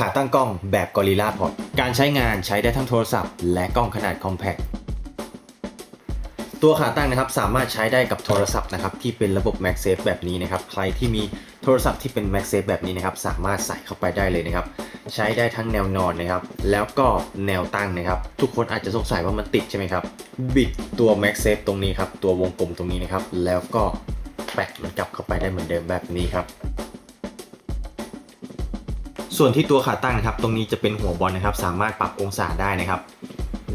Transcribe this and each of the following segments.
ขาตั้งกล้องแบบ Gorilla Pod การใช้งานใช้ได้ทั้งโทรศัพท์และกล้องขนาด Compact ตัวขาตั้งนะครับสามารถใช้ได้กับโทรศัพท์นะครับที่เป็นระบบ MagSafe แบบนี้นะครับ ใครที่มีโทรศัพท์ที่เป็น MagSafe แบบนี้นะครับ สามารถใส่เข้าไปได้เลยนะครับ ใช้ได้ทั้งแนวนอนนะครับ แล้วก็แนวตั้งนะครับ ทุกคนอาจจะสงสัยว่ามันติดใช่ไหมครับ บิดตัว MagSafe ตรงนี้ครับ ตัววงกลมตรงนี้นะครับ แล้วก็แปะมันกลับเข้าไปได้เหมือนเดิมแบบนี้ครับ ส่วนที่ตัวขาตั้งนะครับ ตรงนี้จะเป็นหัวบอลนะครับ สามารถปรับองศาได้นะครับ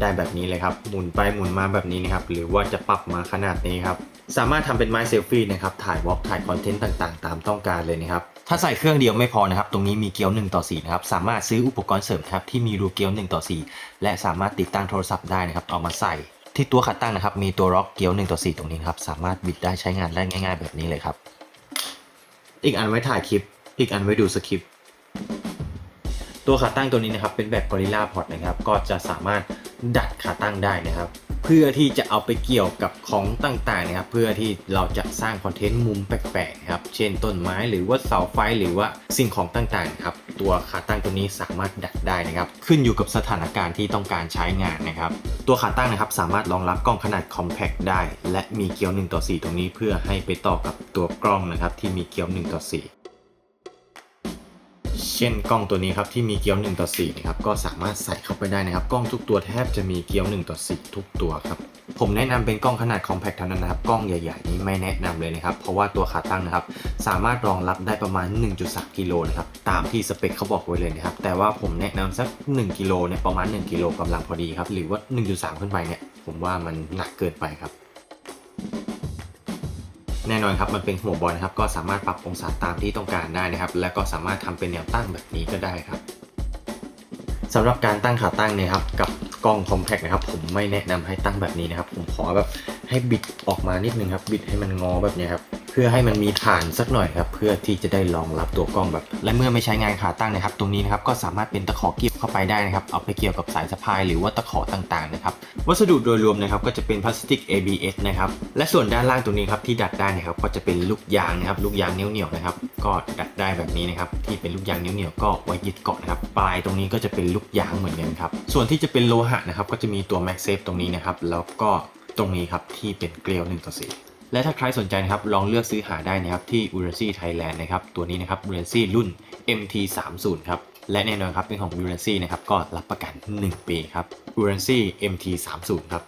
ได้แบบนี้เลยครับ หมุนไปหมุนมาแบบนี้นะครับ หรือว่าจะปรับมาขนาดนี้ครับ สามารถทำเป็นไม้เซลฟี่นะครับ ถ่ายวอล์กถ่ายคอนเทนต์ต่างๆ ตามต้องการเลยนะครับ ถ้าใส่เครื่องเดียวไม่พอนะครับ ตรงนี้มีเกียว1ต่อ4นะครับ สามารถซื้ออุปกรณ์เสริมครับที่มีรูเกียว1ต่อ4และสามารถติดตั้งโทรศัพท์ได้นะครับ เอามาใส่ที่ตัวขาตั้งนะครับ มีตัวล็อกเกียว1ต่อ4ตรงนี้ครับ สามารถบิดได้ใช้งานได้ง่าย ๆ แบบนี้เลยครับ อีกอันไว้ถ่ายคลิป อีกอันไว้ดูสคริปต์ ตัวขาตั้งตัวนี้นะครับเป็นแบบ Gorilla Pod นะครับก็จะสามารถดัดขาตั้งได้นะครับ เพื่อที่จะเอาไปเกี่ยวกับของต่างๆนะครับ เพื่อที่เราจะสร้างคอนเทนต์มุมแปลกๆนะครับเช่นต้นไม้หรือว่าเสาไฟหรือว่าสิ่งของต่างๆครับตัวขาตั้งตัวนี้สามารถดัดได้นะครับ ขึ้นอยู่กับสถานการณ์ที่ต้องการใช้งานนะครับ ตัวขาตั้งนะครับสามารถรองรับกล้องขนาด compact ได้ และมีเกลียว1ต่อ4ตรงนี้เพื่อให้ไปต่อกับตัวกล้องนะครับที่มีเกลียว1ต่อ4 เช่นกล้องตัวนี้ครับที่มีเกียว1ต่อ4นะครับก็สามารถใส่เข้าไปได้นะครับ กล้องทุกตัวแทบจะมีเกียว1ต่อ4ทุกตัวครับผมแนะนำเป็นกล้องขนาด compact เท่านั้นนะครับ กล้องใหญ่ๆนี้ไม่แนะนำเลยนะครับ เพราะว่าตัวขาตั้งนะครับ สามารถรองรับได้ประมาณ 1.3 กิโลนะครับ ตามที่สเปคเขาบอกไว้เลยนะครับ แต่ว่าผมแนะนำสัก 1 กิโลเนี่ยประมาณ 1 กิโลกำลังพอดีครับ หรือว่า 1.3 ขึ้นไปเนี่ย ผมว่ามันหนักเกินไปครับ แน่นอนครับมันเป็นหัวบอลนะครับก็สามารถปรับองศาตามที่ต้องการได้นะครับ และก็สามารถทำเป็นแนวตั้งแบบนี้ก็ได้ครับสำหรับการตั้งขาตั้งเนี่ยครับกับกล้องคอมแพคนะครับผมไม่แนะนำให้ตั้งแบบนี้นะครับ ผมขอแบบให้บิดออกมานิดนึงครับ บิดให้มันงอแบบนี้ครับ พื่อให้มันมีฐานสักหน่อยครับเพื่อที่จะได้รองรับตัวกล้องแบบ และเมื่อไม่ใช้งานขาตั้งนะครับ ตรงนี้นะครับก็สามารถเป็นตะขอเกีบเข้าไปได้นะครับเอาไปเกี่ยวกับสายสะพายหรือว่าตะขอต่างๆนะครับวัสดุโดยรวมนะครับก็จะเป็นพลาสติก ABS นะครับและส่วนด้านล่างตรงนี้ครับที่ดัดได้นะครับก็จะเป็นลูกยางนะครับลูกยางเหนียวๆนะครับก็ดัดได้แบบนี้นะครับที่เป็นลูกยางเหนียวๆก็ไว้ยึดเกาะนะครับปลายตรงนี้ก็จะเป็นลูกยางเหมือนกันครับส่วนที่จะเป็นโลหะนะครับก็จะมีตัว MagSafe ตรงนี้นะครับแล้วก็ตรงนี้ครับที่เป็นเกลียว1ต่อ4 และถ้าใครสนใจนะครับลองเลือกซื้อหาได้นะครับที่ u r a n c y Thailand นะครับตัวนี้นะครับ u r a n c y รุ่น MT30 ครับและแน่นอนครับเป็นของ u r a n c y นะครับก็รับประกัน 1 ปีครับ u r a n c y MT30 ครับ